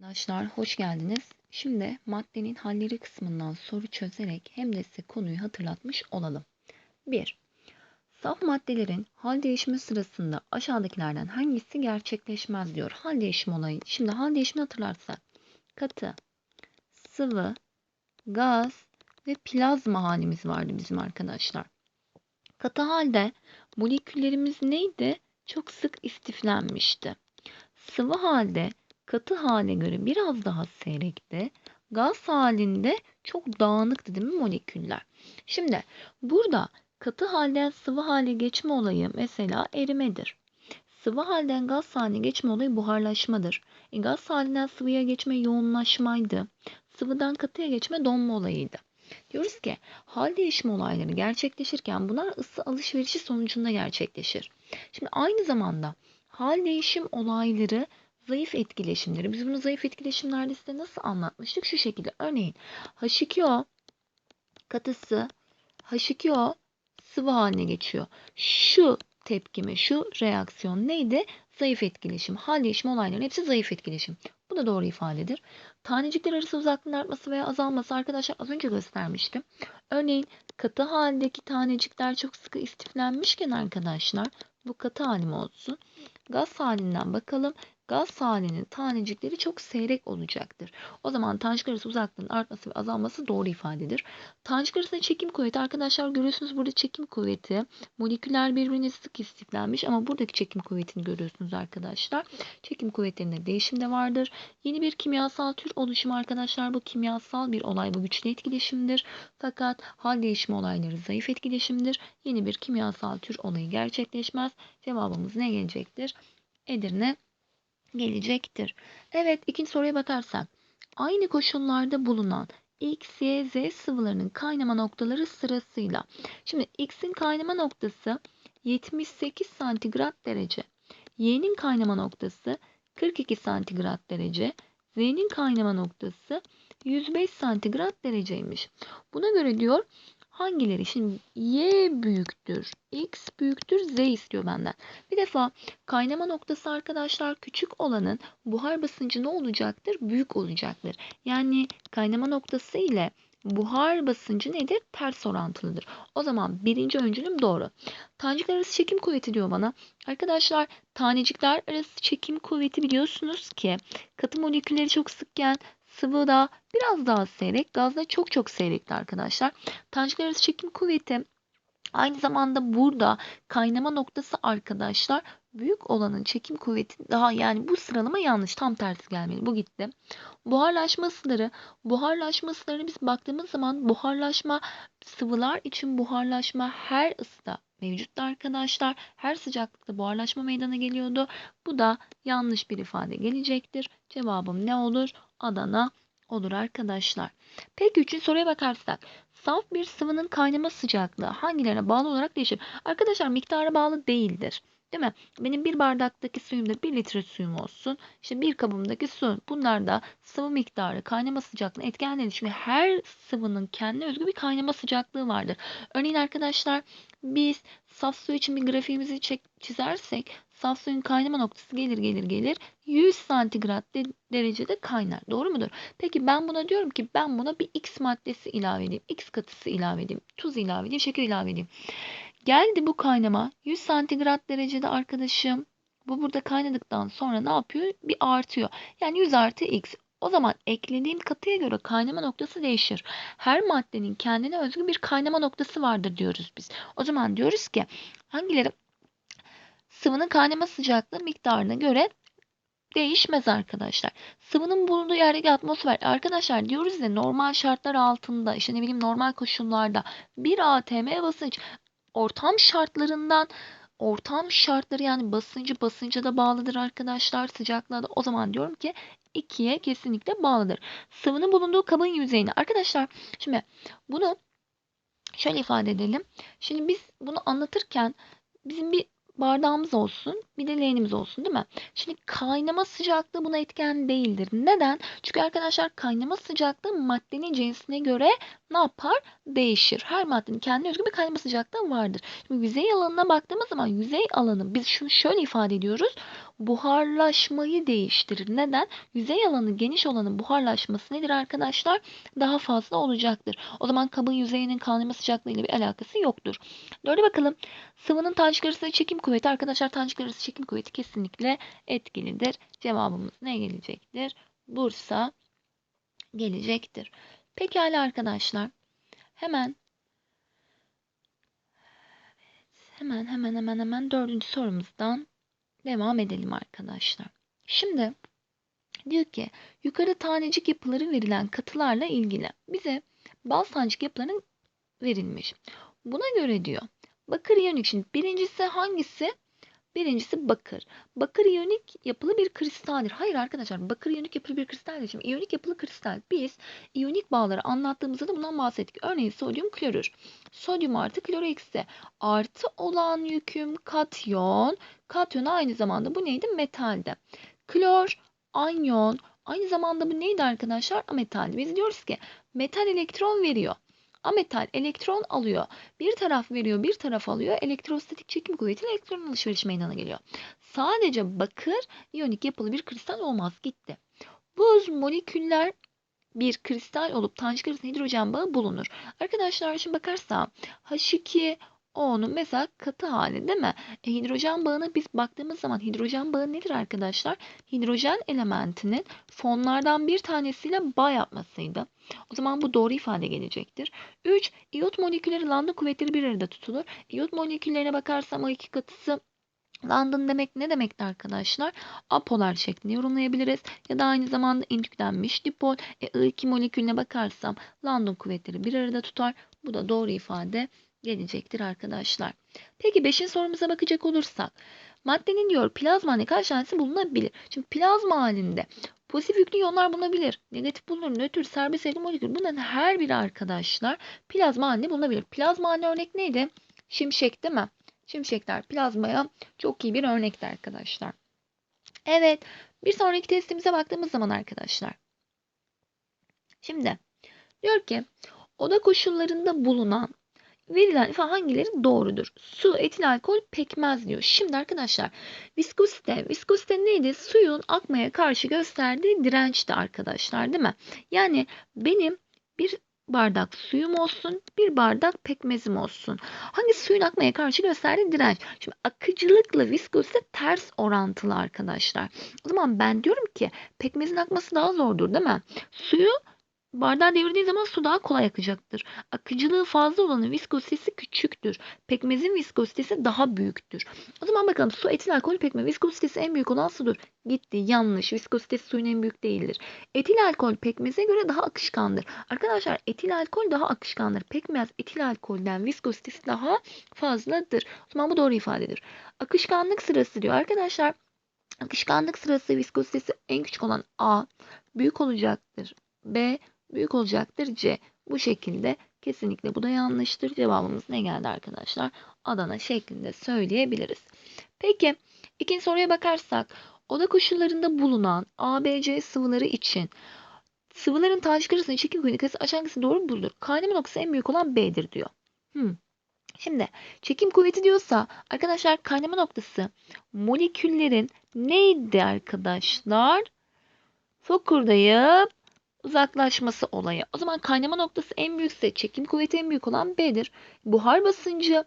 Arkadaşlar hoş geldiniz. Şimdi maddenin halleri kısmından soru çözerek hem de size konuyu hatırlatmış olalım. 1. Saf maddelerin hal değişimi sırasında aşağıdakilerden hangisi gerçekleşmez diyor. Hal değişimi olayı. Şimdi hal değişimini hatırlarsak katı, sıvı, gaz ve plazma halimiz vardı bizim arkadaşlar. Katı halde moleküllerimiz neydi? Çok sık istiflenmişti. Sıvı halde katı hale göre biraz daha seyrekti. Gaz halinde çok dağınıktı değil mi moleküller? Şimdi burada katı halden sıvı hale geçme olayı mesela erimedir. Sıvı halden gaz haline geçme olayı buharlaşmadır. E, gaz halinden sıvıya geçme yoğunlaşmaydı. Sıvıdan katıya geçme donma olayıydı. Diyoruz ki hal değişimi olayları gerçekleşirken bunlar ısı alışverişi sonucunda gerçekleşir. Şimdi aynı zamanda hal değişim olayları zayıf etkileşimleri. Biz bunu zayıf etkileşimlerde size nasıl anlatmıştık? Şu şekilde. Örneğin H2O katısı H2O sıvı haline geçiyor. Şu tepkime, şu reaksiyon neydi? Zayıf etkileşim. Hal değişimi olayların hepsi zayıf etkileşim. Bu da doğru ifadedir. Tanecikler arası uzaklığın artması veya azalması arkadaşlar az önce göstermiştim. Örneğin katı haldeki tanecikler çok sıkı istiflenmişken arkadaşlar bu katı halim olsun. Gaz halinden bakalım. Gaz halinin tanecikleri çok seyrek olacaktır. O zaman tanecikler arası uzaklığın artması ve azalması doğru ifadedir. Tanecikler arasında çekim kuvveti arkadaşlar görüyorsunuz burada çekim kuvveti. Moleküller birbirine sık istiflenmiş ama buradaki çekim kuvvetini görüyorsunuz arkadaşlar. Çekim kuvvetlerinde değişim de vardır. Yeni bir kimyasal tür oluşumu arkadaşlar bu kimyasal bir olay bu güçlü etkileşimdir. Fakat hal değişimi olayları zayıf etkileşimdir. Yeni bir kimyasal tür olayı gerçekleşmez. Cevabımız ne gelecektir? Edirne gelecektir. Evet ikinci soruya bakarsak. Aynı koşullarda bulunan X, Y, Z sıvılarının kaynama noktaları sırasıyla. Şimdi X'in kaynama noktası 78 santigrat derece. Y'nin kaynama noktası 42 santigrat derece. Z'nin kaynama noktası 105 santigrat dereceymiş. Buna göre diyor hangileri? Şimdi Y büyüktür, X büyüktür, Z istiyor benden. Bir defa kaynama noktası arkadaşlar küçük olanın buhar basıncı ne olacaktır? Büyük olacaktır. Yani kaynama noktası ile buhar basıncı nedir? Ters orantılıdır. O zaman birinci öncülüm doğru. Tanecikler arası çekim kuvveti diyor bana. Arkadaşlar tanecikler arası çekim kuvveti biliyorsunuz ki katı molekülleri çok sıkken sıvıda biraz daha seyrek, gazda çok çok seyrekti arkadaşlar. Tanecikler arası çekim kuvveti aynı zamanda burada kaynama noktası arkadaşlar büyük olanın çekim kuvveti daha yani bu sıralama yanlış tam tersi gelmeli bu gitti. Buharlaşma ısıları buharlaşma ısılarına biz baktığımız zaman buharlaşma sıvılar için buharlaşma her ısıda mevcuttu arkadaşlar. Her sıcaklıkta buharlaşma meydana geliyordu. Bu da yanlış bir ifade gelecektir. Cevabım ne olur? Adana olur arkadaşlar. Peki üçüncü soruya bakarsak. Saf bir sıvının kaynama sıcaklığı hangilerine bağlı olarak değişir? Arkadaşlar miktara bağlı değildir. Değil mi? Benim bir bardaktaki suyumda bir litre suyum olsun. İşte bir kabımdaki su. Bunlar da sıvı miktarı, kaynama sıcaklığını etkilenir. Çünkü her sıvının kendine özgü bir kaynama sıcaklığı vardır. Örneğin arkadaşlar biz saf su için bir grafiğimizi çek, çizersek saf suyun kaynama noktası gelir gelir gelir 100 santigrat de, derecede kaynar. Doğru mudur? Peki ben buna diyorum ki ben buna bir X maddesi ilave edeyim. X katısı ilave edeyim. Tuz ilave edeyim. Şeker ilave edeyim. Geldi bu kaynama 100 santigrat derecede arkadaşım. Bu burada kaynadıktan sonra ne yapıyor? Bir artıyor. Yani 100 artı X. O zaman eklediğim katıya göre kaynama noktası değişir. Her maddenin kendine özgü bir kaynama noktası vardır diyoruz biz. O zaman diyoruz ki hangileri sıvının kaynama sıcaklığı miktarına göre değişmez arkadaşlar. Sıvının bulunduğu yerdeki atmosfer arkadaşlar diyoruz ya normal şartlar altında işte ne bileyim normal koşullarda 1 atm basınç ortam şartlarından ortam şartları yani basıncı basınca da bağlıdır arkadaşlar sıcaklığa da o zaman diyorum ki 2'ye kesinlikle bağlıdır. Sıvının bulunduğu kabın yüzeyini arkadaşlar şimdi bunu şöyle ifade edelim. Şimdi biz bunu anlatırken bizim bir bardağımız olsun bir de leğenimiz olsun değil mi? Şimdi kaynama sıcaklığı buna etken değildir. Neden? Çünkü arkadaşlar kaynama sıcaklığı maddenin cinsine göre ne yapar? Değişir. Her maddenin kendine özgü bir kaynama sıcaklığı vardır. Şimdi yüzey alanına baktığımız zaman yüzey alanı biz şunu şöyle ifade ediyoruz. Buharlaşmayı değiştirir. Neden? Yüzey alanı geniş olanın buharlaşması nedir arkadaşlar? Daha fazla olacaktır. O zaman kabın yüzeyinin kaynama sıcaklığı ile bir alakası yoktur. Dörde bakalım. Sıvının tanecik arası çekim kuvveti arkadaşlar tanecik arası çekim kuvveti kesinlikle etkilidir. Cevabımız ne gelecektir? Bursa gelecektir. Pekala arkadaşlar. Hemen hemen hemen hemen hemen dördüncü sorumuzdan devam edelim arkadaşlar. Şimdi diyor ki yukarı tanecik yapıları verilen katılarla ilgili bize bazı tanecik yapıların verilmiş. Buna göre diyor bakır iyonik şimdi birincisi hangisi? Birincisi bakır. Bakır iyonik yapılı bir kristaldir. Hayır arkadaşlar bakır iyonik yapılı bir kristal değil. Şimdi iyonik yapılı kristal biz iyonik bağları anlattığımızda da bundan bahsettik. Örneğin sodyum klorür. Sodyum artı klor eksi. Artı olan yüküm katyon. Katyon aynı zamanda bu neydi? Metalde. Klor, anyon. Aynı zamanda bu neydi arkadaşlar? Ametaldi. Biz diyoruz ki metal elektron veriyor. Ametal elektron alıyor. Bir taraf veriyor, bir taraf alıyor. Elektrostatik çekim kuvvetiyle elektron alışverişi meydana geliyor. Sadece bakır iyonik yapılı bir kristal olmaz. Gitti. Buz moleküller bir kristal olup arasında hidrojen bağı bulunur. Arkadaşlar şimdi bakarsam H2 O'nun mesela katı hali değil mi? E, hidrojen bağına biz baktığımız zaman hidrojen bağı nedir arkadaşlar? Hidrojen elementinin fonlardan bir tanesiyle bağ yapmasıydı. O zaman bu doğru ifade gelecektir. 3. İyot molekülleri lambda kuvvetleri bir arada tutulur. İyot moleküllerine bakarsam o iki katısı London demek ne demekti arkadaşlar? Apolar şeklinde yorumlayabiliriz. Ya da aynı zamanda indüklenmiş dipol. E, I2 molekülüne bakarsam London kuvvetleri bir arada tutar. Bu da doğru ifade gelecektir arkadaşlar. Peki 5. sorumuza bakacak olursak. Maddenin diyor plazma halinde kaç tanesi bulunabilir? Şimdi plazma halinde pozitif yüklü iyonlar bulunabilir. Negatif bulunur, nötr, serbest sayılı molekül. Bunların her biri arkadaşlar plazma halinde bulunabilir. Plazma haline örnek neydi? Şimşek değil mi? Şimşekler plazmaya çok iyi bir örnekti arkadaşlar. Evet, bir sonraki testimize baktığımız zaman arkadaşlar. Şimdi diyor ki oda koşullarında bulunan verilen ifa hangileri doğrudur? Su, etil alkol, pekmez diyor. Şimdi arkadaşlar viskozite, viskozite neydi? Suyun akmaya karşı gösterdiği dirençti arkadaşlar değil mi? Yani benim bir bardak suyum olsun, bir bardak pekmezim olsun. Hangi suyun akmaya karşı gösterdiği direnç? Şimdi akıcılıkla viskozite ters orantılı arkadaşlar. O zaman ben diyorum ki pekmezin akması daha zordur değil mi? Suyu Bardağı devirdiği zaman su daha kolay akacaktır. Akıcılığı fazla olanın viskozitesi küçüktür. Pekmezin viskozitesi daha büyüktür. O zaman bakalım su, etil alkol, pekmez. Viskozitesi en büyük olan sudur. Gitti. Yanlış. Viskozitesi suyun en büyük değildir. Etil alkol pekmeze göre daha akışkandır. Arkadaşlar etil alkol daha akışkandır. Pekmez etil alkolden viskozitesi daha fazladır. O zaman bu doğru ifadedir. Akışkanlık sırası diyor. Arkadaşlar akışkanlık sırası viskozitesi en küçük olan A büyük olacaktır. B büyük olacaktır C. Bu şekilde kesinlikle bu da yanlıştır. Cevabımız ne geldi arkadaşlar? Adana şeklinde söyleyebiliriz. Peki ikinci soruya bakarsak oda koşullarında bulunan ABC sıvıları için sıvıların arasında çekim kuvveti aşağısı doğru bulunur. Kaynama noktası en büyük olan B'dir diyor. Hmm. Şimdi çekim kuvveti diyorsa arkadaşlar kaynama noktası moleküllerin neydi arkadaşlar? Fokurdayıp uzaklaşması olayı. O zaman kaynama noktası en büyükse çekim kuvveti en büyük olan B'dir. Buhar basıncı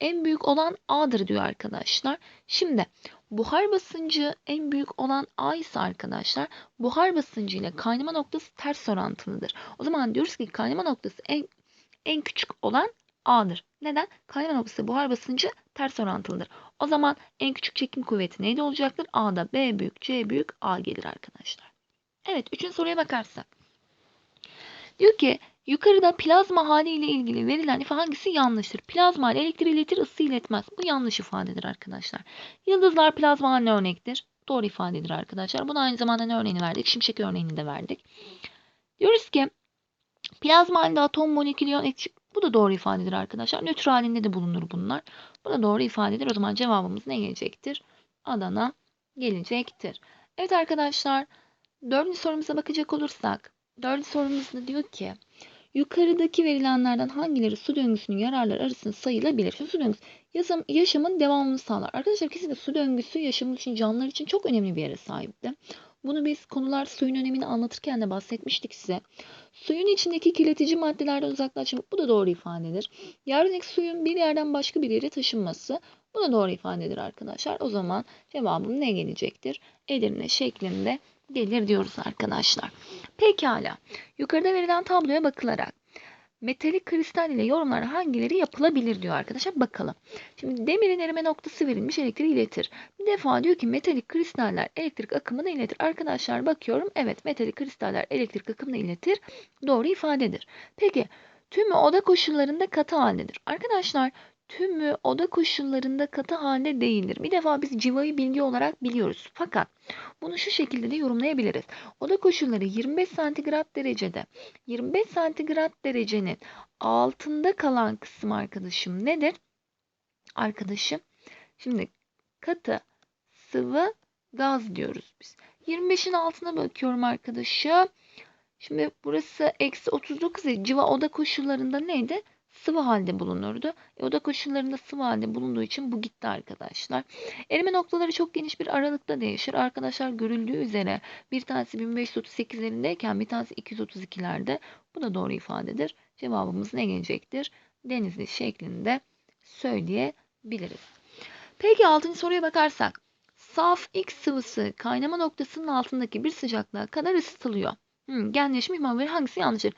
en büyük olan A'dır diyor arkadaşlar. Şimdi buhar basıncı en büyük olan A ise arkadaşlar buhar basıncı ile kaynama noktası ters orantılıdır. O zaman diyoruz ki kaynama noktası en en küçük olan A'dır. Neden? Kaynama noktası buhar basıncı ters orantılıdır. O zaman en küçük çekim kuvveti neydi olacaktır? A'da B büyük, C büyük, A gelir arkadaşlar. Evet, üçüncü soruya bakarsak. Diyor ki yukarıda plazma haliyle ilgili verilen ifade hangisi yanlıştır? Plazma hali elektriği iletir, ısı iletmez. Bu yanlış ifadedir arkadaşlar. Yıldızlar plazma haline örnektir. Doğru ifadedir arkadaşlar. Buna aynı zamanda ne örneğini verdik? Şimşek örneğini de verdik. Diyoruz ki plazma halinde atom molekül iyon bu da doğru ifadedir arkadaşlar. Nötr halinde de bulunur bunlar. Bu da doğru ifadedir. O zaman cevabımız ne gelecektir? Adana gelecektir. Evet arkadaşlar. Dördüncü sorumuza bakacak olursak. Dördüncü sorumuzda diyor ki yukarıdaki verilenlerden hangileri su döngüsünün yararları arasında sayılabilir? Şimdi su döngüsü yaşam, yaşamın devamını sağlar. Arkadaşlar kesinlikle su döngüsü yaşamın için canlılar için çok önemli bir yere sahipti. Bunu biz konular suyun önemini anlatırken de bahsetmiştik size. Suyun içindeki kirletici maddelerden uzaklaşmak bu da doğru ifadedir. Yeryüzündeki suyun bir yerden başka bir yere taşınması bu da doğru ifadedir arkadaşlar. O zaman cevabım ne gelecektir? Edirne şeklinde gelir diyoruz arkadaşlar. Pekala. Yukarıda verilen tabloya bakılarak metalik kristal ile yorumlar hangileri yapılabilir diyor arkadaşlar. Bakalım. Şimdi demirin erime noktası verilmiş elektriği iletir. Bir defa diyor ki metalik kristaller elektrik akımını iletir. Arkadaşlar bakıyorum. Evet metalik kristaller elektrik akımını iletir. Doğru ifadedir. Peki tümü oda koşullarında katı haldedir. Arkadaşlar tümü oda koşullarında katı halde değildir. Bir defa biz civayı bilgi olarak biliyoruz. Fakat bunu şu şekilde de yorumlayabiliriz. Oda koşulları 25 santigrat derecede 25 santigrat derecenin altında kalan kısım arkadaşım nedir? Arkadaşım şimdi katı sıvı gaz diyoruz biz. 25'in altına bakıyorum arkadaşım. Şimdi burası eksi 39 ya civa oda koşullarında neydi? Sıvı halde bulunurdu. E, oda koşullarında sıvı halde bulunduğu için bu gitti arkadaşlar. Erime noktaları çok geniş bir aralıkta değişir. Arkadaşlar görüldüğü üzere bir tanesi 1538'lerindeyken bir tanesi 232'lerde. Bu da doğru ifadedir. Cevabımız ne gelecektir? Denizli şeklinde söyleyebiliriz. Peki 6. soruya bakarsak. Saf X sıvısı kaynama noktasının altındaki bir sıcaklığa kadar ısıtılıyor. Hmm, genleşme ihmalleri hangisi yanlıştır?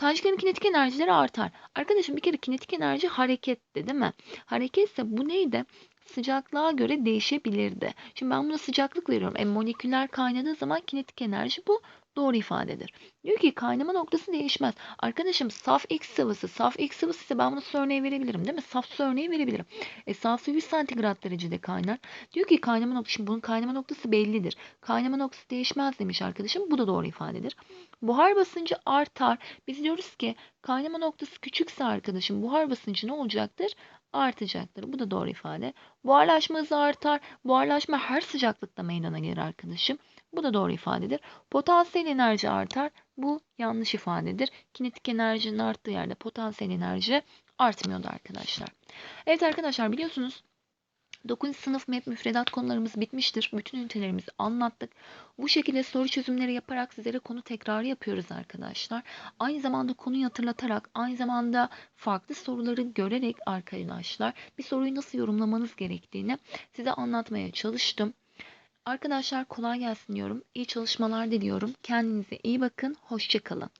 Taneciklerin kinetik enerjileri artar. Arkadaşım bir kere kinetik enerji hareketti değil mi? Hareketse bu neydi? Sıcaklığa göre değişebilirdi. Şimdi ben buna sıcaklık veriyorum. E, moleküller kaynadığı zaman kinetik enerji bu doğru ifadedir. Diyor ki kaynama noktası değişmez. Arkadaşım saf X sıvısı, saf X sıvısı ise ben bunu su örneği verebilirim değil mi? Saf su örneği verebilirim. E, saf su 100 santigrat derecede kaynar. Diyor ki kaynama noktası, şimdi bunun kaynama noktası bellidir. Kaynama noktası değişmez demiş arkadaşım. Bu da doğru ifadedir. Buhar basıncı artar. Biz diyoruz ki kaynama noktası küçükse arkadaşım buhar basıncı ne olacaktır? Artacaktır. Bu da doğru ifade. Buharlaşma hızı artar. Buharlaşma her sıcaklıkta meydana gelir arkadaşım. Bu da doğru ifadedir. Potansiyel enerji artar. Bu yanlış ifadedir. Kinetik enerjinin arttığı yerde potansiyel enerji artmıyordu arkadaşlar. Evet arkadaşlar biliyorsunuz 9. sınıf MEP müfredat konularımız bitmiştir. Bütün ünitelerimizi anlattık. Bu şekilde soru çözümleri yaparak sizlere konu tekrarı yapıyoruz arkadaşlar. Aynı zamanda konuyu hatırlatarak, aynı zamanda farklı soruları görerek arkadaşlar bir soruyu nasıl yorumlamanız gerektiğini size anlatmaya çalıştım. Arkadaşlar kolay gelsin diyorum. İyi çalışmalar diliyorum. Kendinize iyi bakın. Hoşçakalın.